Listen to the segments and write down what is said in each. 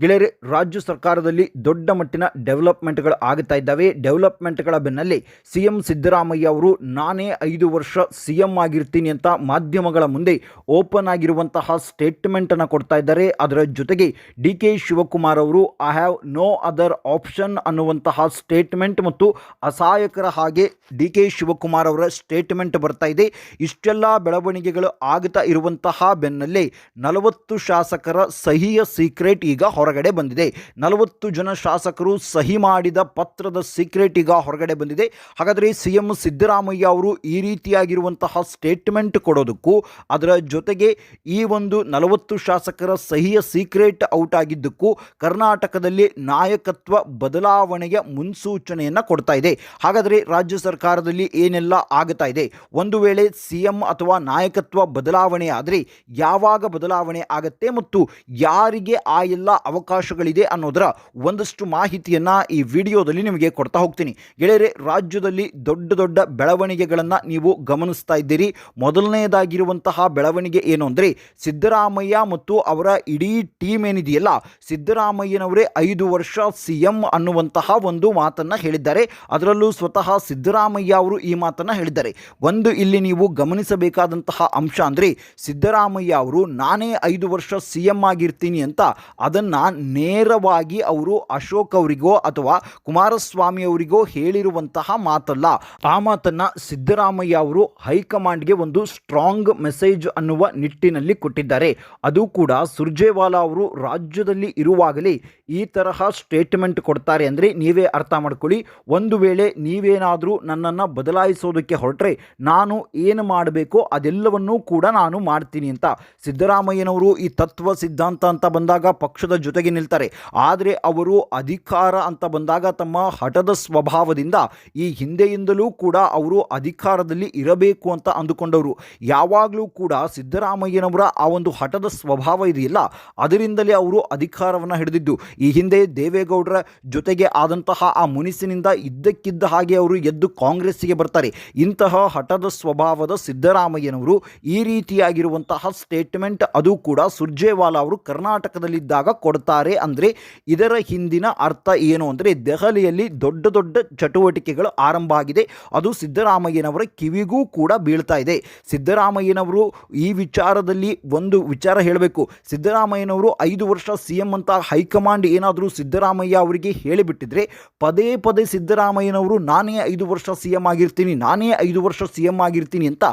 ಗೆಳೆಯರೆ, ರಾಜ್ಯ ಸರ್ಕಾರದಲ್ಲಿ ದೊಡ್ಡ ಮಟ್ಟಿನ ಡೆವಲಪ್ಮೆಂಟ್ಗಳು ಆಗ್ತಾ ಇದ್ದಾವೆ. ಡೆವಲಪ್ಮೆಂಟ್ಗಳ ಬೆನ್ನಲ್ಲಿ ಸಿ ಎಂ ಸಿದ್ದರಾಮಯ್ಯ ಅವರು, ನಾನೇ ಐದು ವರ್ಷ ಸಿ ಎಂ ಆಗಿರ್ತೀನಿ ಅಂತ ಮಾಧ್ಯಮಗಳ ಮುಂದೆ ಓಪನ್ ಆಗಿರುವಂತಹ ಸ್ಟೇಟ್ಮೆಂಟನ್ನು ಕೊಡ್ತಾ ಇದ್ದಾರೆ. ಅದರ ಜೊತೆಗೆ ಡಿ ಕೆ ಶಿವಕುಮಾರ್ ಅವರು I have no other option ಅನ್ನುವಂತಹ ಸ್ಟೇಟ್ಮೆಂಟ್ ಮತ್ತು ಅಸಹಾಯಕರ ಹಾಗೆ ಡಿ ಕೆ ಶಿವಕುಮಾರ್ ಅವರ ಸ್ಟೇಟ್ಮೆಂಟ್ ಬರ್ತಾ ಇದೆ. ಇಷ್ಟೆಲ್ಲ ಬೆಳವಣಿಗೆಗಳು ಆಗ್ತಾ ಇರುವಂತಹ ಬೆನ್ನಲ್ಲೇ ನಲವತ್ತು ಶಾಸಕರ ಸಹಿಯ ಸೀಕ್ರೆಟ್ ಈಗ ಹೊರಗಡೆ ಬಂದಿದೆ. ನಲವತ್ತು ಜನ ಶಾಸಕರು ಸಹಿ ಮಾಡಿದ ಪತ್ರದ ಸೀಕ್ರೆಟ್ ಈಗ ಹೊರಗಡೆ ಬಂದಿದೆ. ಹಾಗಾದರೆ ಸಿ ಎಂ ಸಿದ್ದರಾಮಯ್ಯ ಅವರು ಈ ರೀತಿಯಾಗಿರುವಂತಹ ಸ್ಟೇಟ್ಮೆಂಟ್ ಕೊಡೋದಕ್ಕೂ ಅದರ ಜೊತೆಗೆ ಈ ಒಂದು ನಲವತ್ತು ಶಾಸಕರ ಸಹಿಯ ಸೀಕ್ರೆಟ್ ಔಟ್ ಆಗಿದ್ದಕ್ಕೂ ಕರ್ನಾಟಕದಲ್ಲಿ ನಾಯಕತ್ವ ಬದಲಾವಣೆಯ ಮುನ್ಸೂಚನೆಯನ್ನು ಕೊಡ್ತಾ ಇದೆ. ಹಾಗಾದರೆ ರಾಜ್ಯ ಸರ್ಕಾರದಲ್ಲಿ ಏನೆಲ್ಲ ಆಗ್ತಾ ಇದೆ? ಒಂದು ವೇಳೆ ಸಿ ಎಂ ಅಥವಾ ನಾಯಕತ್ವ ಬದಲಾವಣೆ ಆದರೆ ಯಾವಾಗ ಬದಲಾವಣೆ ಆಗತ್ತೆ ಮತ್ತು ಯಾರಿಗೆ ಆ ಎಲ್ಲ ಅವಕಾಶಗಳಿದೆ ಅನ್ನೋದರ ಒಂದಷ್ಟು ಮಾಹಿತಿಯನ್ನು ಈ ವಿಡಿಯೋದಲ್ಲಿ ನಿಮಗೆ ಕೊಡ್ತಾ ಹೋಗ್ತೀನಿ. ಗೆಳೆಯರೆ, ರಾಜ್ಯದಲ್ಲಿ ದೊಡ್ಡ ದೊಡ್ಡ ಬೆಳವಣಿಗೆಗಳನ್ನು ನೀವು ಗಮನಿಸ್ತಾ ಇದ್ದೀರಿ. ಮೊದಲನೆಯದಾಗಿರುವಂತಹ ಬೆಳವಣಿಗೆ ಏನು ಅಂದರೆ, ಸಿದ್ದರಾಮಯ್ಯ ಮತ್ತು ಅವರ ಇಡೀ ಟೀಮ್ ಏನಿದೆಯಲ್ಲ, ಸಿದ್ದರಾಮಯ್ಯನವರೇ ಐದು ವರ್ಷ ಸಿ ಎಂ ಅನ್ನುವಂತಹ ಒಂದು ಮಾತನ್ನು ಹೇಳಿದ್ದಾರೆ. ಅದರಲ್ಲೂ ಸ್ವತಃ ಸಿದ್ದರಾಮಯ್ಯ ಅವರು ಈ ಮಾತನ್ನು ಹೇಳಿದ್ದಾರೆ. ಒಂದು ಇಲ್ಲಿ ನೀವು ಗಮನಿಸಬೇಕಾದಂತಹ ಅಂಶ ಅಂದರೆ, ಸಿದ್ದರಾಮಯ್ಯ ಅವರು, ನಾನೇ ಐದು ವರ್ಷ ಸಿ ಎಂ ಆಗಿರ್ತೀನಿ ಅಂತ ಅದನ್ನು ನೇರವಾಗಿ ಅವರು ಅಶೋಕ್ ಅವರಿಗೋ ಅಥವಾ ಕುಮಾರಸ್ವಾಮಿ ಅವರಿಗೋ ಹೇಳಿರುವಂತಹ ಮಾತಲ್ಲ. ಆ ಮಾತನ್ನು ಸಿದ್ದರಾಮಯ್ಯ ಅವರು ಹೈಕಮಾಂಡ್ಗೆ ಒಂದು ಸ್ಟ್ರಾಂಗ್ ಮೆಸೇಜ್ ಅನ್ನುವ ನಿಟ್ಟಿನಲ್ಲಿ ಕೊಟ್ಟಿದ್ದಾರೆ. ಅದು ಕೂಡ ಸುರ್ಜೇವಾಲಾ ಅವರು ರಾಜ್ಯದಲ್ಲಿ ಇರುವಾಗಲೇ ಈ ತರಹ ಸ್ಟೇಟ್ಮೆಂಟ್ ಕೊಡ್ತಾರೆ ಅಂದರೆ ನೀವೇ ಅರ್ಥ ಮಾಡ್ಕೊಳ್ಳಿ. ಒಂದು ವೇಳೆ ನೀವೇನಾದರೂ ನನ್ನನ್ನು ಬದಲಾಯಿಸೋದಕ್ಕೆ ಹೊರಟ್ರೆ ನಾನು ಏನು ಮಾಡಬೇಕೋ ಅದೆಲ್ಲವನ್ನೂ ಕೂಡ ನಾನು ಮಾಡ್ತೀನಿ ಅಂತ. ಸಿದ್ದರಾಮಯ್ಯನವರು ಈ ತತ್ವ ಸಿದ್ಧಾಂತ ಅಂತ ಬಂದಾಗ ಪಕ್ಷದ ಜೊತೆಗೆ ನಿಲ್ತಾರೆ. ಆದರೆ ಅವರು ಅಧಿಕಾರ ಅಂತ ಬಂದಾಗ ತಮ್ಮ ಹಠದ ಸ್ವಭಾವದಿಂದ ಈ ಹಿಂದೆಯಿಂದಲೂ ಕೂಡ ಅವರು ಅಧಿಕಾರದಲ್ಲಿ ಇರಬೇಕು ಅಂತ ಅಂದುಕೊಂಡವರು. ಯಾವಾಗಲೂ ಕೂಡ ಸಿದ್ದರಾಮಯ್ಯನವರ ಆ ಒಂದು ಹಠದ ಸ್ವಭಾವ ಇದೆಯಲ್ಲ, ಅದರಿಂದಲೇ ಅವರು ಅಧಿಕಾರವನ್ನು ಹಿಡಿದಿದ್ದು. ಈ ಹಿಂದೆ ದೇವೇಗೌಡರ ಜೊತೆಗೆ ಆದಂತಹ ಆ ಮುನಿಸಿನಿಂದ ಇದ್ದಕ್ಕಿದ್ದ ಹಾಗೆ ಅವರು ಎದ್ದು ಕಾಂಗ್ರೆಸ್ಸಿಗೆ ಬರ್ತಾರೆ. ಇಂತಹ ಹಠದ ಸ್ವಭಾವದ ಸಿದ್ದರಾಮಯ್ಯನವರು ಈ ರೀತಿಯಾಗಿರುವಂತಹ ಸ್ಟೇಟ್ಮೆಂಟ್ ಅದು ಕೂಡ ಸುರ್ಜೇವಾಲಾ ಅವರು ಕರ್ನಾಟಕದಲ್ಲಿದ್ದಾಗ ಕೊಡ್ತಾರೆ ಅಂದರೆ ಇದರ ಹಿಂದಿನ ಅರ್ಥ ಏನು ಅಂದರೆ ದೆಹಲಿಯಲ್ಲಿ ದೊಡ್ಡ ದೊಡ್ಡ ಚಟುವಟಿಕೆಗಳು ಆರಂಭ ಆಗಿದೆ. ಅದು ಸಿದ್ದರಾಮಯ್ಯನವರ ಕಿವಿಗೂ ಕೂಡ ಬೀಳ್ತಾ ಇದೆ. ಸಿದ್ದರಾಮಯ್ಯನವರು ಈ ವಿಚಾರದಲ್ಲಿ ಒಂದು ವಿಚಾರ ಹೇಳಬೇಕು. ಸಿದ್ದರಾಮಯ್ಯನವರು ಐದು ವರ್ಷ ಸಿ ಎಂ ಅಂತ ಹೈಕಮಾಂಡ್ ಏನಾದರೂ ಸಿದ್ದರಾಮಯ್ಯ ಅವರಿಗೆ ಹೇಳಿಬಿಟ್ಟಿದ್ರೆ ಪದೇ ಪದೇ ಸಿದ್ದರಾಮಯ್ಯನವರು, ನಾನೇ ಐದು ವರ್ಷ ಸಿ ಎಂ ಆಗಿರ್ತೀನಿ, ನಾನೇ ಐದು ವರ್ಷ ಸಿ ಎಂ ಆಗಿರ್ತೀನಿ ಅಂತ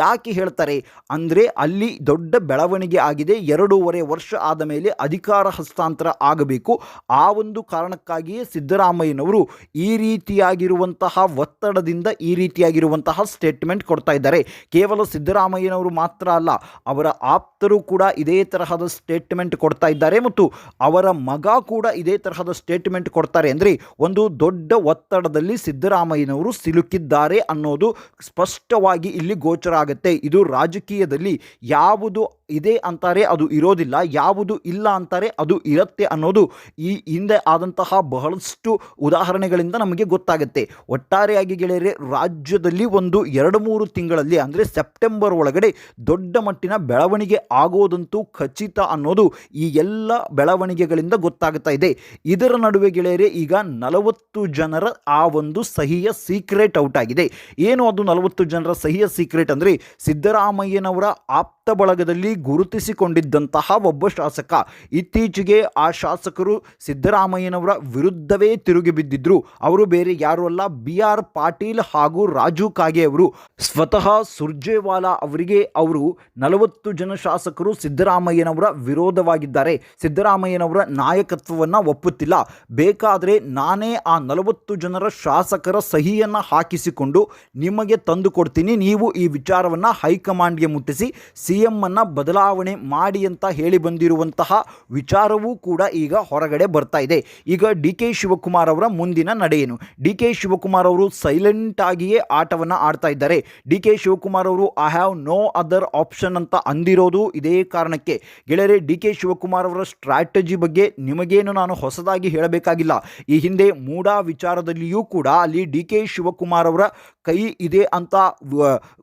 ಯಾಕೆ ಹೇಳ್ತಾರೆ? ಅಂದರೆ ಅಲ್ಲಿ ದೊಡ್ಡ ಬೆಳವಣಿಗೆ ಆಗಿದೆ, ಎರಡೂವರೆ ವರ್ಷ ಆದ ಮೇಲೆ ಅಧಿಕಾರ ಹಸ್ತಾಂತರ ಆಗಬೇಕು. ಆ ಒಂದು ಕಾರಣಕ್ಕಾಗಿಯೇ ಸಿದ್ದರಾಮಯ್ಯನವರು ಈ ರೀತಿಯಾಗಿರುವಂತಹ ಒತ್ತಡದಿಂದ ಈ ರೀತಿಯಾಗಿರುವಂತಹ ಸ್ಟೇಟ್ಮೆಂಟ್ ಕೊಡ್ತಾ ಇದ್ದಾರೆ. ಕೇವಲ ಸಿದ್ದರಾಮಯ್ಯನವರು ಮಾತ್ರ ಅಲ್ಲ, ಅವರ ಆಪ್ತರು ಕೂಡ ಇದೇ ತರಹದ ಸ್ಟೇಟ್ಮೆಂಟ್ ಕೊಡ್ತಾ ಇದ್ದಾರೆ ಮತ್ತು ಅವರ ಮಗ ಕೂಡ ಇದೇ ತರಹದ ಸ್ಟೇಟ್ಮೆಂಟ್ ಕೊಡ್ತಾರೆ ಅಂದರೆ ಒಂದು ದೊಡ್ಡ ಒತ್ತಡದಲ್ಲಿ ಸಿದ್ದರಾಮಯ್ಯನವರು ಸಿಲುಕಿದ್ದಾರೆ ಅನ್ನೋದು ಸ್ಪಷ್ಟವಾಗಿ ಇಲ್ಲಿ ಗೋಚರ ಆಗುತ್ತೆ. ಇದು ರಾಜಕೀಯದಲ್ಲಿ ಯಾವುದು ಇದೆ ಅಂತಾರೆ, ಅದು ಇರೋದಿಲ್ಲ. ಯಾವುದು ಇಲ್ಲ ಅಂತಾರೆ, ಅದು ಇರುತ್ತೆ ಅನ್ನೋದು ಈ ಹಿಂದೆ ಆದಂತಹ ಬಹಳಷ್ಟು ಉದಾಹರಣೆಗಳಿಂದ ನಮಗೆ ಗೊತ್ತಾಗುತ್ತೆ. ಒಟ್ಟಾರೆಯಾಗಿ ಗೆಳೆಯರೆ, ರಾಜ್ಯದಲ್ಲಿ ಒಂದು ಎರಡು ಮೂರು ತಿಂಗಳಲ್ಲಿ, ಅಂದರೆ ಸೆಪ್ಟೆಂಬರ್ ಒಳಗಡೆ ದೊಡ್ಡ ಮಟ್ಟಿನ ಬೆಳವಣಿಗೆ ಆಗೋದಂತೂ ಖಚಿತ ಅನ್ನೋದು ಈ ಎಲ್ಲ ಬೆಳವಣಿಗೆಗಳಿಂದ ಗೊತ್ತಾಗ್ತಾ ಇದೆ. ಇದರ ನಡುವೆ ಗೆಳೆಯರೆ, ಈಗ ನಲವತ್ತು ಜನರ ಆ ಒಂದು ಸಹಿಯ ಸೀಕ್ರೆಟ್ ಔಟ್ ಆಗಿದೆ. ಏನು ಅದು ನಲವತ್ತು ಜನರ ಸಹಿಯ ಸೀಕ್ರೆಟ್ ಅಂದರೆ ಸಿದ್ದರಾಮಯ್ಯನವರ ಆಪ್ತ ಬಳಗದಲ್ಲಿ ಗುರುತಿಸಿಕೊಂಡಿದ್ದಂತಹ ಒಬ್ಬ ಶಾಸಕ. ಇತ್ತೀಚೆಗೆ ಆ ಶಾಸಕರು ಸಿದ್ದರಾಮಯ್ಯನವರ ವಿರುದ್ಧವೇ ತಿರುಗಿ ಬಿದ್ದಿದ್ರು. ಅವರು ಬೇರೆ ಯಾರು ಅಲ್ಲ ಬಿ ಆರ್ ಪಾಟೀಲ್ ಹಾಗೂ ರಾಜು ಕಾಗೆ ಅವರು. ಸ್ವತಃ ಸುರ್ಜೇವಾಲಾ ಅವರಿಗೆ ಅವರು ನಲವತ್ತು ಜನ ಶಾಸಕರು ಸಿದ್ದರಾಮಯ್ಯನವರ ವಿರೋಧವಾಗಿದ್ದಾರೆ. ಸಿದ್ದರಾಮಯ್ಯನವರ ನಾಯಕತ್ವವನ್ನು ಒಪ್ಪುತ್ತಿಲ್ಲ. ಬೇಕಾದರೆ ನಾನೇ ಆ ನಲವತ್ತು ಜನರ ಶಾಸಕರ ಸಹಿಯನ್ನು ಹಾಕಿಸಿಕೊಂಡು ನಿಮಗೆ ತಂದು ಕೊಡ್ತೀನಿ ನೀವು ಈ ವಿಚಾರವನ್ನು ಹೈಕಮಾಂಡ್ಗೆ ಮುಟ್ಟಿಸಿ ಸಿ ಎಂ ಅನ್ನು ಬದಲಾವಣೆ ಮಾಡಿ ಅಂತ ಹೇಳಿ ಬಂದಿರುವಂತಹ ವಿಚಾರವೂ ಕೂಡ ಈಗ ಹೊರಗಡೆ ಬರ್ತಾ ಇದೆ. ಈಗ ಡಿ ಕೆ ಶಿವಕುಮಾರ್ ಅವರ ಮುಂದಿನ ನಡೆಯೇನು? ಡಿ ಕೆ ಶಿವಕುಮಾರ್ ಅವರು ಸೈಲೆಂಟ್ ಆಗಿಯೇ ಆಟವನ್ನು ಆಡ್ತಾ ಇದ್ದಾರೆ. ಡಿ ಕೆ ಶಿವಕುಮಾರ್ ಅವರು I have no other option ಅಂತ ಅಂದಿರೋದು ಇದೇ ಕಾರಣಕ್ಕೆ. ಗೆಳೆಯರೆ, ಡಿ ಕೆ ಶಿವಕುಮಾರ್ ಅವರ ಸ್ಟ್ರಾಟಜಿ ಬಗ್ಗೆ ನಿಮಗೇನು ನಾನು ಹೊಸದಾಗಿ ಹೇಳಬೇಕಾಗಿಲ್ಲ. ಈ ಹಿಂದೆ ಮೂಡಾ ವಿಚಾರದಲ್ಲಿಯೂ ಕೂಡ ಅಲ್ಲಿ ಡಿ ಕೆ ಶಿವಕುಮಾರ್ ಅವರ ಕೈ ಇದೆ ಅಂತ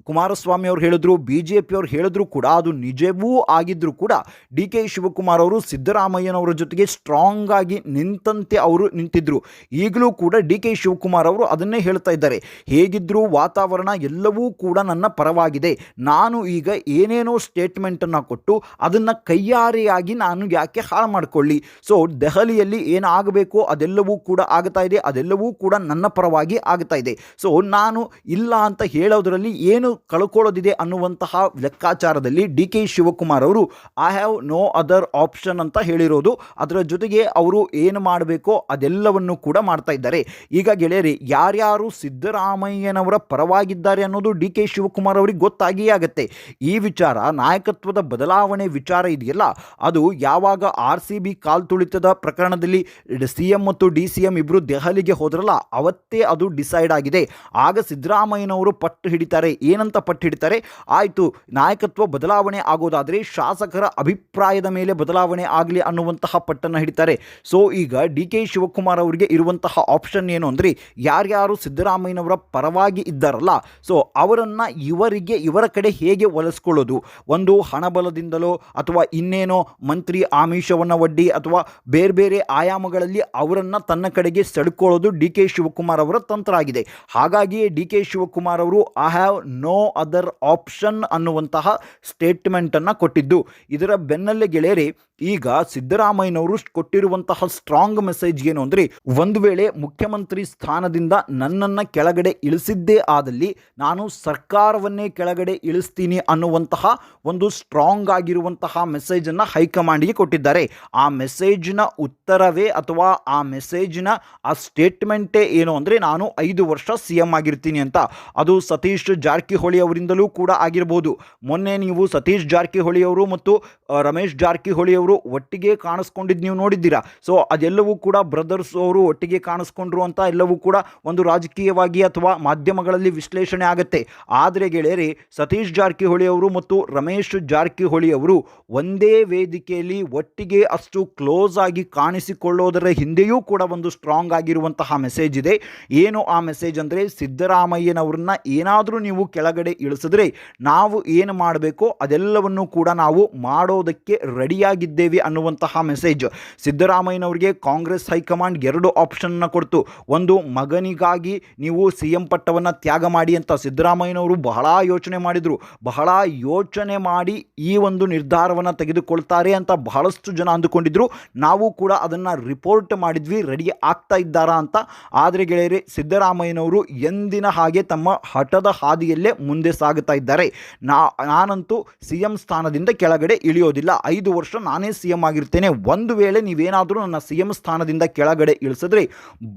ಕುಮಾರಸ್ವಾಮಿ ಅವರು ಹೇಳಿದ್ರು ಬಿ ಜೆ ಪಿಯವ್ರು ಹೇಳಿದ್ರು ಕೂಡ ಅದು ನಿಜವೂ ಆಗಿದ್ದರೂ ಕೂಡ ಡಿ ಕೆ ಶಿವಕುಮಾರ್ ಅವರು ಸಿದ್ದರಾಮಯ್ಯನವರ ಜೊತೆಗೆ ಸ್ಟ್ರಾಂಗ್ ಆಗಿ ನಿಂತಂತೆ ಅವರು ನಿಂತಿದ್ದರು ಈಗಲೂ ಕೂಡ ಡಿ ಕೆ ಶಿವಕುಮಾರ್ ಅವರು ಅದನ್ನೇ ಹೇಳ್ತಾ ಇದ್ದಾರೆ. ಹೇಗಿದ್ದರೂ ವಾತಾವರಣ ಎಲ್ಲವೂ ಕೂಡ ನನ್ನ ಪರವಾಗಿದೆ. ನಾನು ಈಗ ಏನೇನೋ ಸ್ಟೇಟ್ಮೆಂಟನ್ನು ಕೊಟ್ಟು ಅದನ್ನು ಕೈಯಾರೆಯಾಗಿ ನಾನು ಯಾಕೆ ಹಾಳು ಮಾಡಿಕೊಳ್ಳಿ? ಸೊ ದೆಹಲಿಯಲ್ಲಿ ಏನಾಗಬೇಕೋ ಅದೆಲ್ಲವೂ ಕೂಡ ಆಗ್ತಾ ಇದೆ. ಅದೆಲ್ಲವೂ ಕೂಡ ನನ್ನ ಪರವಾಗಿ ಆಗ್ತಾ ಇದೆ. ಸೊ ನಾನು ಇಲ್ಲ ಅಂತ ಹೇಳೋದರಲ್ಲಿ ಏನು ಕಳ್ಕೊಳ್ಳೋದಿದೆ ಅನ್ನುವಂತಹ ಲೆಕ್ಕಾಚಾರದಲ್ಲಿ ಡಿ ಕೆ ಶಿವಕುಮಾರ್ ಅವರು I have no other option ಅಂತ ಹೇಳಿರೋದು. ಅದರ ಜೊತೆಗೆ ಅವರು ಏನು ಮಾಡಬೇಕೋ ಅದೆಲ್ಲವನ್ನು ಕೂಡ ಮಾಡ್ತಾ ಇದ್ದಾರೆ. ಈಗ ಗೆಳೆಯರಿ, ಯಾರ್ಯಾರು ಸಿದ್ದರಾಮಯ್ಯನವರ ಪರವಾಗಿದ್ದಾರೆ ಅನ್ನೋದು ಡಿ ಕೆ ಶಿವಕುಮಾರ್ ಅವರಿಗೆ ಗೊತ್ತಾಗಿಯೇ ಆಗುತ್ತೆ. ಈ ವಿಚಾರ ನಾಯಕತ್ವದ ಬದಲಾವಣೆ ವಿಚಾರ ಇದೆಯಲ್ಲ, ಅದು ಯಾವಾಗ ಆರ್ ಸಿ ಬಿ ಕಾಲ್ ತುಳಿತದ ಪ್ರಕರಣದಲ್ಲಿ ಸಿ ಎಂ ಮತ್ತು ಡಿ ಸಿ ಎಂ ಇಬ್ಬರು ದೆಹಲಿಗೆ ಹೋದ್ರಲ್ಲ, ಅವತ್ತೇ ಅದು ಡಿಸೈಡ್ ಆಗಿದೆ. ಆಗ ಸಿದ್ದರಾಮಯ್ಯನವರು ಪಟ್ಟು ಹಿಡಿತಾರೆ. ಏನಂತ ಪಟ್ಟು ಹಿಡಿತಾರೆ? ಆಯಿತು, ನಾಯಕತ್ವ ಬದಲಾವಣೆ ಆಗೋದಾದರೆ ಶಾಸಕರ ಅಭಿಪ್ರಾಯದ ಮೇಲೆ ಬದಲಾವಣೆ ಆಗಲಿ ಅನ್ನುವಂತಹ ಪಟ್ಟನ್ನು ಹಿಡಿತಾರೆ. ಸೊ, ಈಗ ಡಿ ಕೆ ಶಿವಕುಮಾರ್ ಅವರಿಗೆ ಇರುವಂತಹ ಆಪ್ಷನ್ ಏನು ಅಂದರೆ ಯಾರ್ಯಾರು ಸಿದ್ದರಾಮಯ್ಯನವರ ಪರವಾಗಿ ಇದ್ದಾರಲ್ಲ, ಸೊ, ಅವರನ್ನು ಇವರಿಗೆ, ಇವರ ಕಡೆ ಹೇಗೆ ಒಲಿಸ್ಕೊಳ್ಳೋದು? ಒಂದು ಹಣಬಲದಿಂದಲೋ ಅಥವಾ ಇನ್ನೇನೋ ಮಂತ್ರಿ ಆಮಿಷವನ್ನು ಒಡ್ಡಿ ಅಥವಾ ಬೇರೆ ಬೇರೆ ಆಯಾಮಗಳಲ್ಲಿ ಅವರನ್ನು ತನ್ನ ಕಡೆಗೆ ಸೆಡ್ಕೊಳ್ಳೋದು ಡಿ ಕೆ ಶಿವಕುಮಾರ್ ಅವರ ತಂತ್ರ ಆಗಿದೆ. ಹಾಗಾಗಿಯೇ ಡಿ ಕೆ ಶಿವಕುಮಾರ್ ಅವರು I have no other option ಅನ್ನುವಂತಹ ಸ್ಟೇಟ್ಮೆಂಟನ್ನು ಕೊಟ್ಟಿದ್ದು. ಇದರ ಬೆನ್ನಲ್ಲೇ ಗೆಳೆಯರಿ ಈಗ ಸಿದ್ದರಾಮಯ್ಯನವರು ಕೊಟ್ಟಿರುವಂತಹ ಸ್ಟ್ರಾಂಗ್ ಮೆಸೇಜ್ ಏನು ಅಂದರೆ, ಒಂದು ವೇಳೆ ಮುಖ್ಯಮಂತ್ರಿ ಸ್ಥಾನದಿಂದ ನನ್ನನ್ನು ಕೆಳಗಡೆ ಇಳಿಸಿದ್ದೇ ಆದಲ್ಲಿ ನಾನು ಸರ್ಕಾರವನ್ನೇ ಕೆಳಗಡೆ ಇಳಿಸ್ತೀನಿ ಅನ್ನುವಂತಹ ಒಂದು ಸ್ಟ್ರಾಂಗ್ ಆಗಿರುವಂತಹ ಮೆಸೇಜನ್ನು ಹೈಕಮಾಂಡ್ಗೆ ಕೊಟ್ಟಿದ್ದಾರೆ. ಆ ಮೆಸೇಜ್ನ ಉತ್ತರವೇ ಅಥವಾ ಆ ಮೆಸೇಜ್ನ ಆ ಸ್ಟೇಟ್ಮೆಂಟೇ ಏನು ಅಂದರೆ, ನಾನು ಐದು ವರ್ಷ ಸಿ ಎಂ ಆಗಿರ್ತೀನಿ ಅಂತ. ಅದು ಸತೀಶ್ ಜಾರಕಿಹೊಳಿ ಅವರಿಂದಲೂ ಕೂಡ ಆಗಿರ್ಬೋದು. ಮೊನ್ನೆ ನೀವು ಸತೀಶ್ ಜಾರಕಿಹೊಳಿ ಅವರು ಮತ್ತು ರಮೇಶ್ ಜಾರಕಿಹೊಳಿ ಅವರು ಒಟ್ಟಿಗೆ ಕಾಣಿಸ್ಕೊಂಡಿದ್ದು ನೀವು ನೋಡಿದ್ದೀರಾ? ಸೊ ಅದೆಲ್ಲವೂ ಕೂಡ ಬ್ರದರ್ಸ್ ಅವರು ಒಟ್ಟಿಗೆ ಕಾಣಿಸ್ಕೊಂಡ್ರು ಅಂತ ಎಲ್ಲವೂ ಕೂಡ ಒಂದು ರಾಜಕೀಯವಾಗಿ ಅಥವಾ ಮಾಧ್ಯಮಗಳಲ್ಲಿ ವಿಶ್ಲೇಷಣೆ ಆಗುತ್ತೆ. ಆದರೆ ಗೆಳೆಯರಿ, ಸತೀಶ್ ಜಾರಕಿಹೊಳಿ ಅವರು ಮತ್ತು ರಮೇಶ್ ಜಾರಕಿಹೊಳಿ ಅವರು ಒಂದೇ ವೇದಿಕೆಯಲ್ಲಿ ಒಟ್ಟಿಗೆ ಅಷ್ಟು ಕ್ಲೋಸ್ ಆಗಿ ಕಾಣಿಸಿಕೊಳ್ಳೋದರ ಹಿಂದೆಯೂ ಕೂಡ ಒಂದು ಸ್ಟ್ರಾಂಗ್ ಆಗಿರುವಂತಹ ಮೆಸೇಜ್ ಇದೆ. ಏನು ಆ ಮೆಸೇಜ್ ಅಂದರೆ, ಸಿದ್ದರಾಮಯ್ಯನವ್ರನ್ನ ಏನಾದರೂ ನೀವು ಕೆಳಗಡೆ ಇಳಿಸಿದ್ರೆ ನಾವು ಏನು ಮಾಡಬೇಕೋ ಅದೆಲ್ಲವನ್ನು ಕೂಡ ನಾವು ಮಾಡೋದಕ್ಕೆ ರೆಡಿಯಾಗಿದ್ದೇವೆ ಅನ್ನುವಂತಹ ಮೆಸೇಜ್. ಸಿದ್ದರಾಮಯ್ಯನವರಿಗೆ ಕಾಂಗ್ರೆಸ್ ಹೈಕಮಾಂಡ್ ಎರಡು ಆಪ್ಷನ್ನ ಕೊಡ್ತು. ಒಂದು, ಮಗನಿಗಾಗಿ ನೀವು ಸಿ ಎಂ ಪಟ್ಟವನ್ನು ತ್ಯಾಗ ಮಾಡಿ ಅಂತ ಸಿದ್ದರಾಮಯ್ಯನವರು ಬಹಳ ಯೋಚನೆ ಮಾಡಿದರು. ಬಹಳ ಯೋಚನೆ ಮಾಡಿ ಈ ಒಂದು ನಿರ್ಧಾರವನ್ನು ತೆಗೆದುಕೊಳ್ತಾರೆ ಅಂತ ಬಹಳಷ್ಟು ಜನ ಅಂದುಕೊಂಡಿದ್ರು. ನಾವು ಕೂಡ ಅದನ್ನು ರಿಪೋರ್ಟ್ ಮಾಡಿದ್ವಿ, ರೆಡಿ ಆಗ್ತಾ ಇದ್ದಾರಾ ಅಂತ. ಆದರೆ ಗೆಳೆಯರೆ, ಸಿದ್ದರಾಮಯ್ಯನವರು ಎಂದಿನ ಹಾಗೆ ತಮ್ಮ ಹಠದ ಹಾದಿಯಲ್ಲೇ ಮುಂದೆ ಸಾಗುತ್ತಾ ಇದ್ದಾರೆ. ನಾನಂತೂ ಸಿ ಎಂ ಸ್ಥಾನದಿಂದ ಕೆಳಗಡೆ ಇಳಿಯೋದಿಲ್ಲ. ಐದು ವರ್ಷ ನಾನೇ ಸಿ ಎಂ ಆಗಿರ್ತೇನೆ. ಒಂದು ವೇಳೆ ನೀವೇನಾದರೂ ನನ್ನ ಸಿ ಎಂ ಸ್ಥಾನದಿಂದ ಕೆಳಗಡೆ ಇಳಿಸಿದ್ರೆ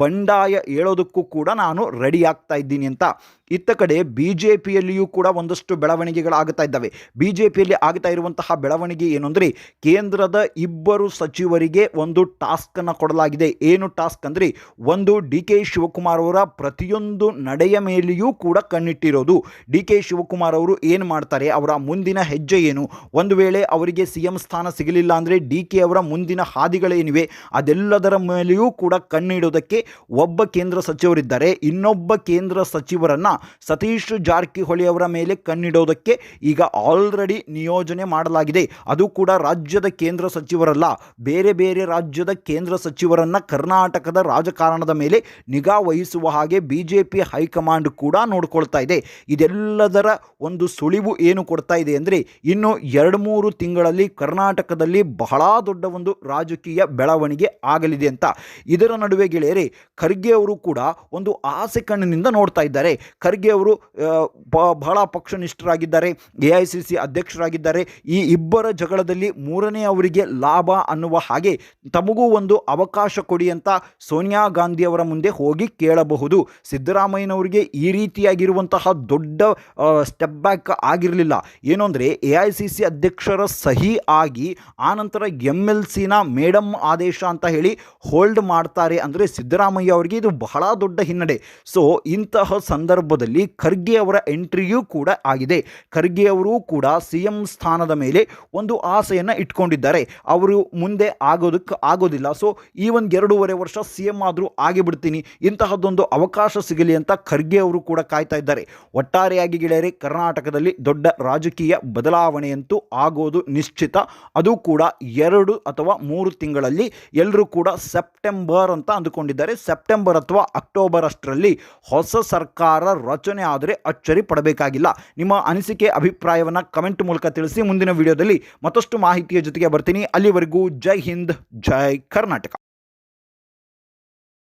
ಬಂಡಾಯ ಹೇಳೋದಕ್ಕೂ ಕೂಡ ನಾನು ರೆಡಿ ಆಗ್ತಾ ಇದ್ದೀನಿ ಅಂತ. ಇತ್ತ ಕಡೆ ಬಿ ಜೆ ಪಿಯಲ್ಲಿಯೂ ಕೂಡ ಒಂದಷ್ಟು ಬೆಳವಣಿಗೆಗಳಾಗ್ತಾ ಇದ್ದಾವೆ. ಬಿ ಜೆ ಪಿಯಲ್ಲಿ ಆಗ್ತಾ ಇರುವಂತಹ ಬೆಳವಣಿಗೆ ಏನು ಅಂದರೆ ಕೇಂದ್ರದ ಇಬ್ಬರು ಸಚಿವರಿಗೆ ಒಂದು ಟಾಸ್ಕನ್ನು ಕೊಡಲಾಗಿದೆ. ಏನು ಟಾಸ್ಕ್ ಅಂದರೆ ಒಂದು ಡಿ ಕೆ ಶಿವಕುಮಾರ್ ಅವರ ಪ್ರತಿಯೊಂದು ನಡೆಯ ಮೇಲೆಯೂ ಕೂಡ ಕಣ್ಣಿಟ್ಟಿರೋದು. ಡಿ ಕೆ ಶಿವಕುಮಾರ್ ಅವರು ಏನು ಮಾಡ್ತಾರೆ? ಅವರ ಮುಂದಿನ ಹೆಜ್ಜೆ ಏನು? ಒಂದು ವೇಳೆ ಅವರಿಗೆ ಸಿ ಎಂ ಸ್ಥಾನ ಸಿಗಲಿಲ್ಲ ಅಂದರೆ ಡಿ ಕೆ ಅವರ ಮುಂದಿನ ಹಾದಿಗಳೇನಿವೆ, ಅದೆಲ್ಲದರ ಮೇಲೆಯೂ ಕೂಡ ಕಣ್ಣಿಡೋದಕ್ಕೆ ಒಬ್ಬ ಕೇಂದ್ರ ಸಚಿವರಿದ್ದಾರೆ. ಇನ್ನೊಬ್ಬ ಕೇಂದ್ರ ಸಚಿವರನ್ನು ಸತೀಶ್ ಜಾರಕಿಹೊಳಿ ಅವರ ಮೇಲೆ ಕಣ್ಣಿಡೋದಕ್ಕೆ ಈಗ ಆಲ್ರೆಡಿ ನಿಯೋಜನೆ ಮಾಡಲಾಗಿದೆ. ಅದು ಕೂಡ ರಾಜ್ಯದ ಕೇಂದ್ರ ಸಚಿವರಲ್ಲ, ಬೇರೆ ಬೇರೆ ರಾಜ್ಯದ ಕೇಂದ್ರ ಸಚಿವರನ್ನು ಕರ್ನಾಟಕದ ರಾಜಕಾರಣದ ಮೇಲೆ ನಿಗಾ ವಹಿಸುವ ಹಾಗೆ ಬಿ ಜೆ ಪಿ ಹೈಕಮಾಂಡ್ ಕೂಡ ನೋಡ್ಕೊಳ್ತಾ ಇದೆ. ಇದೆಲ್ಲದರ ಒಂದು ಸುಳಿವು ಏನು ಕೊಡ್ತಾ ಇದೆ ಅಂದರೆ, ಇನ್ನು ಎರಡು ಮೂರು ತಿಂಗಳಲ್ಲಿ ಕರ್ನಾಟಕದಲ್ಲಿ ಬಹಳ ದೊಡ್ಡ ಒಂದು ರಾಜಕೀಯ ಬೆಳವಣಿಗೆ ಆಗಲಿದೆ ಅಂತ. ಇದರ ನಡುವೆ ಗೆಳೆಯರೆ, ಖರ್ಗೆ ಅವರು ಕೂಡ ಒಂದು ಆಸೆ ಕಣ್ಣಿನಿಂದ ನೋಡ್ತಾ ಇದ್ದಾರೆ. ಖರ್ಗೆ ಅವರು ಬಹಳ ಪಕ್ಷನಿಷ್ಠರಾಗಿದ್ದಾರೆ, ಎ ಐ ಸಿ ಸಿ ಅಧ್ಯಕ್ಷರಾಗಿದ್ದಾರೆ. ಈ ಇಬ್ಬರ ಜಗಳದಲ್ಲಿ ಮೂರನೇ ಅವರಿಗೆ ಲಾಭ ಅನ್ನುವ ಹಾಗೆ ತಮಗೂ ಒಂದು ಅವಕಾಶ ಕೊಡಿ ಅಂತ ಸೋನಿಯಾ ಗಾಂಧಿ ಅವರ ಮುಂದೆ ಹೋಗಿ ಕೇಳಬಹುದು. ಸಿದ್ದರಾಮಯ್ಯನವರಿಗೆ ಈ ರೀತಿಯಾಗಿರುವಂತಹ ದೊಡ್ಡ ಸ್ಟೆಪ್ ಬ್ಯಾಕ್ ಆಗಿರಲಿಲ್ಲ. ಏನು ಅಂದರೆ ಎ ಐ ಅಧ್ಯಕ್ಷರ ಸಹಿ ಆಗಿ ಆ ಆನಂತರ ಎಂ ಎಲ್ ಸಿನ ಮೇಡಮ್ ಆದೇಶ ಅಂತ ಹೇಳಿ ಹೋಲ್ಡ್ ಮಾಡ್ತಾರೆ ಅಂದರೆ ಸಿದ್ದರಾಮಯ್ಯ ಅವರಿಗೆ ಇದು ಬಹಳ ದೊಡ್ಡ ಹಿನ್ನಡೆ. ಸೊ ಇಂತಹ ಸಂದರ್ಭದಲ್ಲಿ ಖರ್ಗೆ ಅವರ ಎಂಟ್ರಿಯೂ ಕೂಡ ಆಗಿದೆ. ಖರ್ಗೆ ಅವರು ಕೂಡ ಸಿ ಎಂ ಸ್ಥಾನದ ಮೇಲೆ ಒಂದು ಆಸೆಯನ್ನು ಇಟ್ಕೊಂಡಿದ್ದಾರೆ. ಅವರು ಮುಂದೆ ಆಗೋದಕ್ಕೆ ಆಗೋದಿಲ್ಲ. ಸೊ ಈ ಒಂದು ಎರಡೂವರೆ ವರ್ಷ ಸಿ ಎಂ ಆದರೂ ಆಗಿಬಿಡ್ತೀನಿ. ಇಂತಹದ್ದೊಂದು ಅವಕಾಶ ಸಿಗಲಿ ಅಂತ ಖರ್ಗೆ ಅವರು ಕೂಡ ಕಾಯ್ತಾ ಇದ್ದಾರೆ. ಒಟ್ಟಾರೆಯಾಗಿ ಗೆಳೆಯರೆ, ಕರ್ನಾಟಕದಲ್ಲಿ ದೊಡ್ಡ ರಾಜಕೀಯ ಬದಲಾವಣೆಯಂತೂ ಆಗೋದು ನಿಶ್ಚಿತ. ಅದು ಕೂಡ ಎರಡು ಅಥವಾ ಮೂರು ತಿಂಗಳಲ್ಲಿ ಎಲ್ಲರೂ ಕೂಡ ಸೆಪ್ಟೆಂಬರ್ ಅಂತ ಅಂದುಕೊಂಡಿದ್ದಾರೆ. ಸೆಪ್ಟೆಂಬರ್ ಅಥವಾ ಅಕ್ಟೋಬರ್ ಅಷ್ಟರಲ್ಲಿ ಹೊಸ ಸರ್ಕಾರ ರಚನೆ ಆದರೆ ಅಚ್ಚರಿ ಪಡಬೇಕಾಗಿಲ್ಲ. ನಿಮ್ಮ ಅನಿಸಿಕೆ, ಅಭಿಪ್ರಾಯವನ್ನು ಕಮೆಂಟ್ ಮೂಲಕ ತಿಳಿಸಿ. ಮುಂದಿನ ವಿಡಿಯೋದಲ್ಲಿ ಮತ್ತಷ್ಟು ಮಾಹಿತಿಯ ಜೊತೆಗೆ ಬರ್ತೀನಿ. ಅಲ್ಲಿವರೆಗೂ ಜೈ ಹಿಂದ್, ಜೈ ಕರ್ನಾಟಕ.